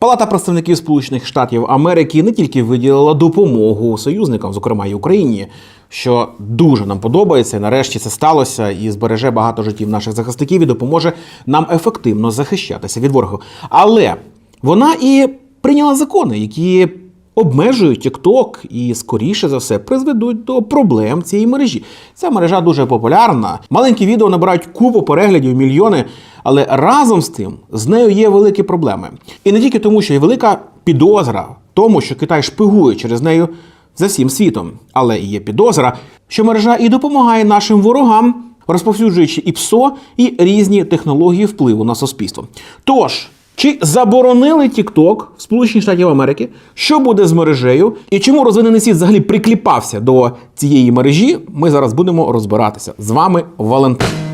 Палата представників Сполучених Штатів Америки не тільки виділила допомогу союзникам, зокрема й Україні, що дуже нам подобається. Нарешті це сталося і збереже багато життів наших захисників і допоможе нам ефективно захищатися від ворогу. Але вона і прийняла закони, які обмежують TikTok і, скоріше за все, призведуть до проблем цієї мережі. Ця мережа дуже популярна. Маленькі відео набирають купу переглядів, мільйони. Але разом з тим з нею є великі проблеми. І не тільки тому, що є велика підозра в тому, що Китай шпигує через нею за всім світом, але є підозра, що мережа і допомагає нашим ворогам, розповсюджуючи і ПСО, і різні технології впливу на суспільство. Тож. Чи заборонили TikTok в Сполучені Штатів Америки? Що буде з мережею? І чому розвинений світ взагалі прикліпався до цієї мережі? Ми зараз будемо розбиратися. З вами Валентин.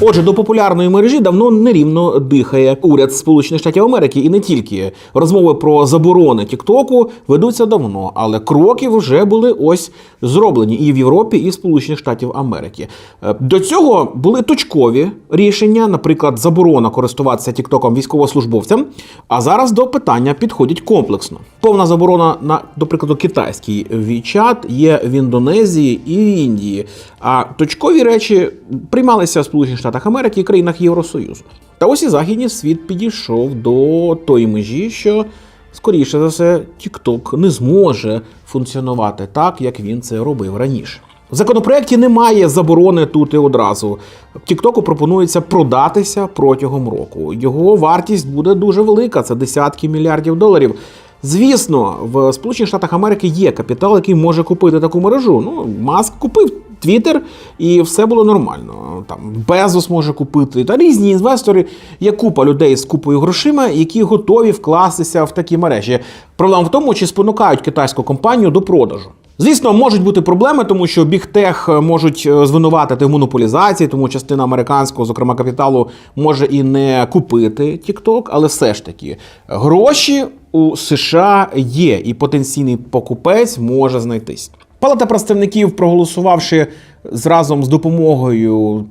Отже, до популярної мережі давно нерівно дихає уряд Сполучених Штатів Америки, і не тільки розмови про заборони Тіктоку ведуться давно, але кроки вже були ось зроблені і в Європі, і в Сполучених Штатів Америки. Е, До цього були точкові рішення, наприклад, заборона користуватися Тіктоком військовослужбовцям. А зараз до питання підходять комплексно. Повна заборона на, до прикладу, китайський WeChat є в Індонезії і в Індії. А точкові речі приймалися в Сполучених Штатах Америки і країнах Євросоюзу. Та ось і західний світ підійшов до тої межі, що скоріше за все TikTok не зможе функціонувати так, як він це робив раніше. В законопроекті немає заборони тут і одразу. Тіктоку пропонується продатися протягом року. Його вартість буде дуже велика, це десятки мільярдів доларів. Звісно, в Сполучених Штатах Америки є капітал, який може купити таку мережу. Ну, Маск купив Твіттер, і все було нормально. Там Безос може купити та різні інвестори. Є купа людей з купою грошима, які готові вкластися в такі мережі. Проблема в тому, чи спонукають китайську компанію до продажу. Звісно, можуть бути проблеми, тому що бігтех можуть е, звинуватити в монополізації, тому частина американського, зокрема капіталу, може і не купити TikTok, але все ж таки гроші у США є, і потенційний покупець може знайтись. Палата представників, проголосувавши зразом з допомогою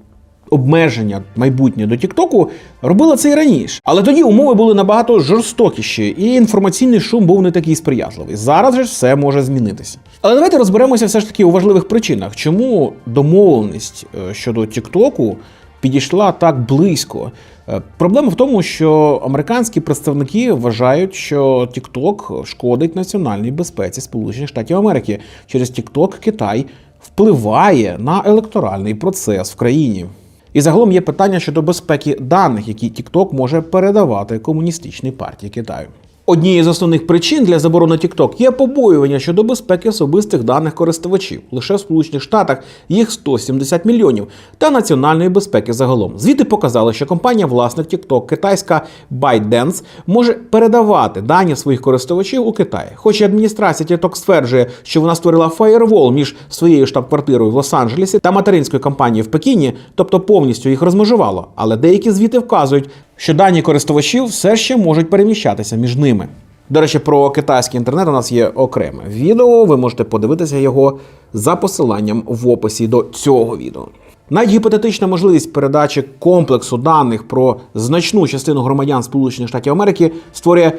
обмеження майбутнє до Тіктоку, робила це і раніше. Але тоді умови були набагато жорстокіші, і інформаційний шум був не такий сприятливий. Зараз же все може змінитися. Але давайте розберемося все ж таки у важливих причинах, чому домовленість е, щодо Тіктоку підійшла так близько. Е, Проблема в тому, що американські представники вважають, що TikTok шкодить національній безпеці Сполучених Штатів Америки. Через TikTok Китай впливає на електоральний процес в країні. І загалом є питання щодо безпеки даних, які TikTok може передавати комуністичній партії Китаю. Однією з основних причин для заборони TikTok є побоювання щодо безпеки особистих даних користувачів. Лише в Сполучених Штатах їх 170 мільйонів та національної безпеки загалом. Звіти показали, що компанія власник TikTok, китайська ByteDance, може передавати дані своїх користувачів у Китай. Хоч адміністрація TikTok стверджує, що вона створила фаєрвол між своєю штаб-квартирою в Лос-Анджелесі та материнською компанією в Пекіні, тобто повністю їх розмежувала. Але деякі звіти вказують, що дані користувачів все ще можуть переміщатися між ними. До речі, про китайський інтернет у нас є окреме відео. Ви можете подивитися його за посиланням в описі до цього відео. Навіть гіпотетична можливість передачі комплексу даних про значну частину громадян Сполучених Штатів Америки створює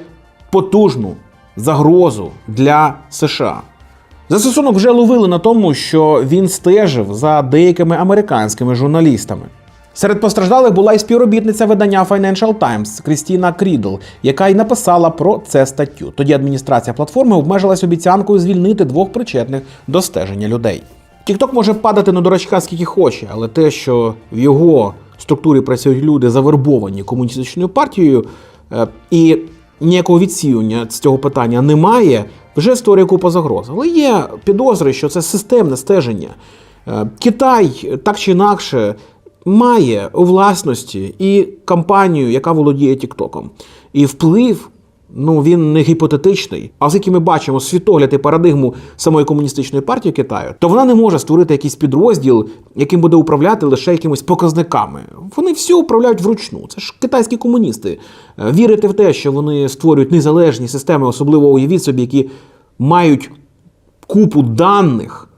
потужну загрозу для США. Застосунок вже ловили на тому, що він стежив за деякими американськими журналістами. Серед постраждалих була і співробітниця видання Financial Times Крістіна Крідл, яка й написала про це статтю. Тоді адміністрація платформи обмежилась обіцянкою звільнити двох причетних до стеження людей. TikTok може падати на дурачка скільки хоче, але те, що в його структурі працюють люди, завербовані комуністичною партією, е, і ніякого відсіювання з цього питання немає, вже створює купу загроз. Але є підозри, що це системне стеження. Е, Китай так чи інакше має у власності і компанію, яка володіє Тіктоком. І вплив, ну він не гіпотетичний. А оскільки ми бачимо світогляд і парадигму самої комуністичної партії Китаю, то вона не може створити якийсь підрозділ, яким буде управляти лише якимись показниками. Вони все управляють вручну. Це ж китайські комуністи. Е, Вірити в те, що вони створюють незалежні системи, особливо уявіть собі, які мають купу даних,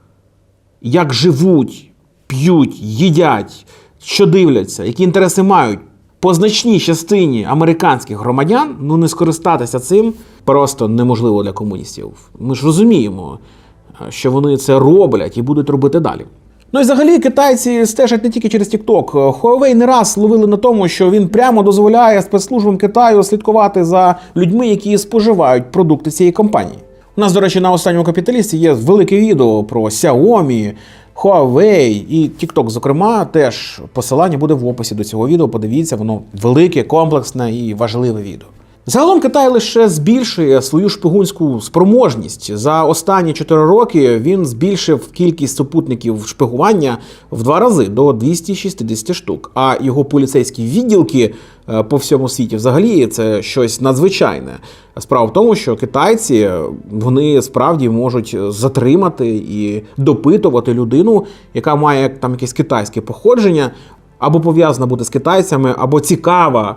як живуть п'ють, їдять, що дивляться, які інтереси мають по значній частині американських громадян, ну не скористатися цим просто неможливо для комуністів. Ми ж розуміємо, е, що вони це роблять і будуть робити далі. Ну і взагалі китайці стежать не тільки через TikTok. Huawei не раз ловили на тому, що він прямо дозволяє спецслужбам Китаю слідкувати за людьми, які споживають продукти цієї компанії. У нас, до речі, на останньому капіталісті є велике відео про Xiaomi, Huawei і TikTok, зокрема, теж посилання буде в описі до цього відео. Подивіться, воно велике, комплексне і важливе відео. Загалом Китай лише збільшує свою шпигунську спроможність. За останні 4 роки він збільшив кількість супутників шпигування в два рази до 260 штук. А його поліцейські відділки е, по всьому світі взагалі це щось надзвичайне. Справа в тому, що китайці е, вони справді можуть затримати і допитувати людину, яка має там якесь китайське походження, або пов'язана бути з китайцями, або цікава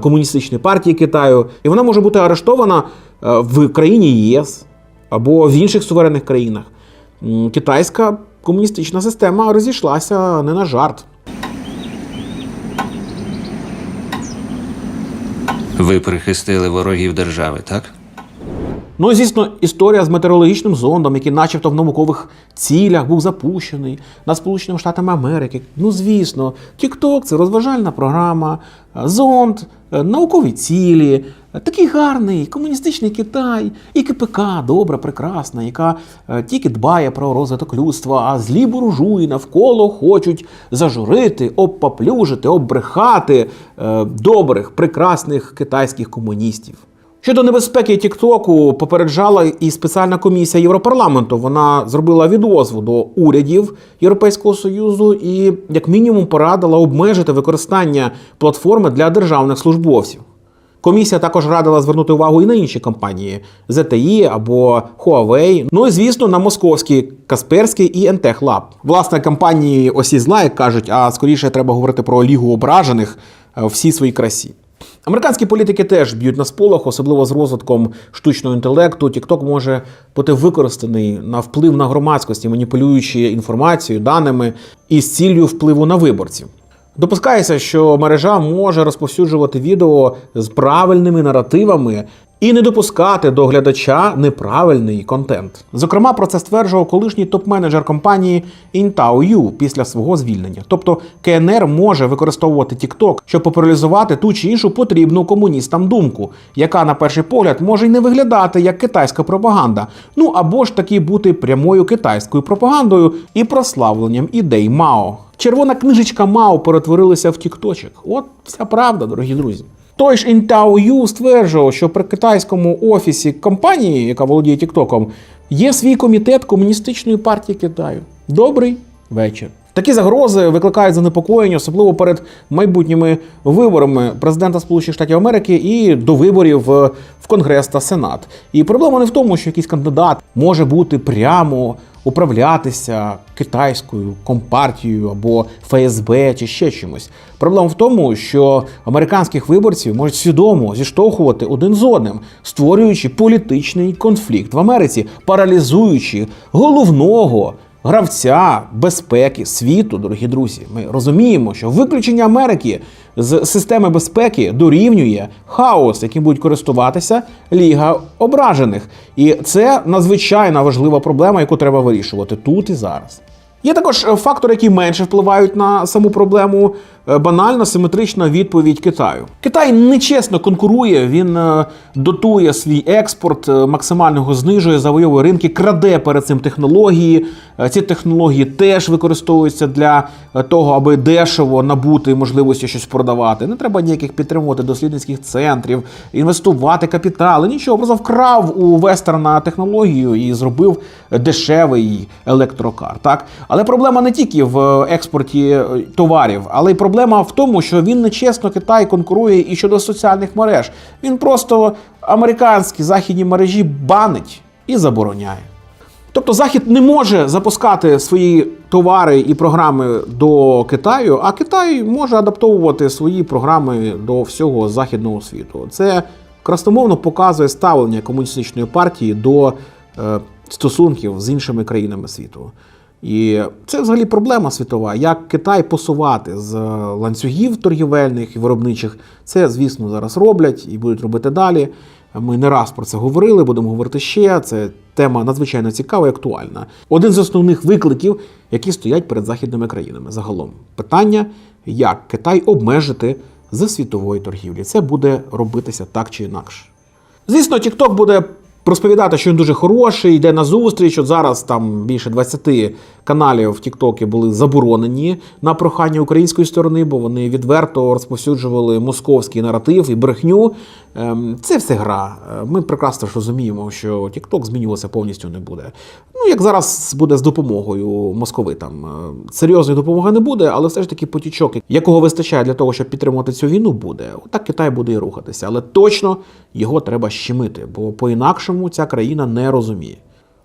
комуністичної партії Китаю, і вона може бути арештована е, в країні ЄС або в інших суверенних країнах. Китайська комуністична система розійшлася не на жарт. Ви прихистили ворогів держави, так? Ну, звісно, історія з метеорологічним зондом, який, начебто, в наукових цілях був запущений над Сполученими Штатами Америки. Ну, звісно, TikTok – це розважальна програма, зонд, е, наукові цілі, е, такий гарний комуністичний Китай, і КПК добра, прекрасна, яка е, тільки дбає про розвиток людства, а злі буржуї навколо хочуть зажурити, обпаплюжити, оббрехати добрих, прекрасних китайських комуністів. Щодо небезпеки Тіктоку попереджала і спеціальна комісія Європарламенту. Вона зробила відозву до урядів Європейського союзу і, як мінімум, порадила обмежити використання платформи для державних службовців. Комісія також радила звернути увагу і на інші компанії ZTE або Huawei, ну і звісно на московські Касперський і Entech Lab. Власне, компанії осі зла, як кажуть, а скоріше треба говорити про лігу ображених е, в всій своїй красі. Американські політики теж б'ють на сполох, особливо з розвитком штучного інтелекту. Тікток може бути використаний на вплив на громадськості, маніпулюючи інформацією, даними і з ціллю впливу на виборців. Допускається, що мережа може розповсюджувати відео з правильними наративами і не допускати до глядача неправильний контент. Зокрема, про це стверджував колишній топ-менеджер компанії Intao.U після свого звільнення. Тобто КНР може використовувати TikTok, щоб популяризувати ту чи іншу потрібну комуністам думку, яка на перший погляд може й не виглядати як китайська пропаганда, ну або ж таки бути прямою китайською пропагандою і прославленням ідей Мао. Червона книжечка Мао перетворилася в тікточок. От вся правда, дорогі друзі. Той ж Intao.U стверджував, що при китайському офісі компанії, яка володіє Тіктоком, є свій комітет комуністичної партії Китаю. Добрий вечір. Такі загрози викликають занепокоєння, особливо перед майбутніми виборами президента Сполучених Штатів Америки і до виборів в Конгрес та Сенат. І проблема не в тому, що якийсь кандидат може бути прямо управлятися китайською компартією або ФСБ чи ще чимось. Проблема в тому, що американських виборців можуть свідомо зіштовхувати один з одним, створюючи політичний конфлікт в Америці, паралізуючи головного гравця безпеки світу, дорогі друзі. Ми розуміємо, що виключення Америки з системи безпеки дорівнює хаос, яким будуть користуватися Ліга ображених. І це надзвичайно важлива проблема, яку треба вирішувати тут і зараз. Є також фактори, які менше впливають на саму проблему. Е, Банальна симетрична відповідь Китаю. Китай нечесно конкурує, він е, дотує свій експорт, е, максимально його знижує, завойовує ринки, краде перед цим технології. Ці технології теж використовуються для того, аби дешево набути можливості щось продавати. Не треба ніяких підтримувати дослідницьких центрів, інвестувати капітали. Нічого, просто вкрав у вестерна технологію і зробив дешевий електрокар. Так, але проблема не тільки в експорті товарів, але й проблема в тому, що він нечесно Китай конкурує і щодо соціальних мереж. Він просто американські західні мережі банить і забороняє. Тобто Захід не може запускати свої товари і програми до Китаю, а Китай може адаптовувати свої програми до всього західного світу. Це красномовно показує ставлення комуністичної партії до е, стосунків з іншими країнами світу. І це взагалі проблема світова. Як Китай посувати з ланцюгів торгівельних і виробничих, це, звісно, зараз роблять і будуть робити далі. Ми не раз про це говорили, будемо говорити ще. Це тема надзвичайно цікава і актуальна. Один з основних викликів, які стоять перед західними країнами. Загалом питання, як Китай обмежити з світової торгівлі. Це буде робитися так чи інакше. Звісно, TikTok буде розповідати, що він дуже хороший, йде на зустріч. От зараз там більше 20 каналів в TikTok були заборонені на прохання української сторони, бо вони відверто розповсюджували московський наратив і брехню. Ем, Це все гра. Е, Ми прекрасно ж розуміємо, що TikTok змінюватися повністю не буде. Ну, як зараз буде з допомогою московитам. Е, Серйозної допомоги не буде, але все ж таки потічок, якого вистачає для того, щоб підтримувати цю війну, буде. Отак Китай буде і рухатися. Але точно його треба щемити, бо по-інакшому ця країна не розуміє.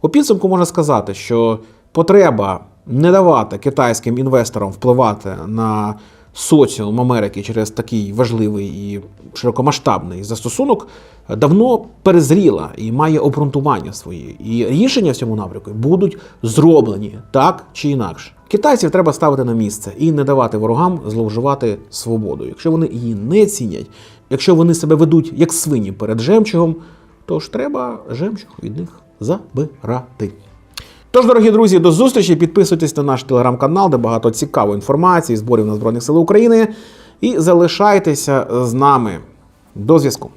У підсумку можна сказати, що потреба не давати китайським інвесторам впливати на соціум Америки через такий важливий і широкомасштабний застосунок давно перезріла і має обґрунтування свої. І рішення в цьому напрямку будуть зроблені так чи інакше. Китайців треба ставити на місце і не давати ворогам зловживати свободою. Якщо вони її не цінять, якщо вони себе ведуть як свині перед жемчугом, то ж треба жемчуг від них забирати. Тож, дорогі друзі, до зустрічі. Підписуйтесь на наш телеграм-канал, де багато цікавої інформації, зборів на Збройних сил України. І залишайтеся з нами. До зв'язку.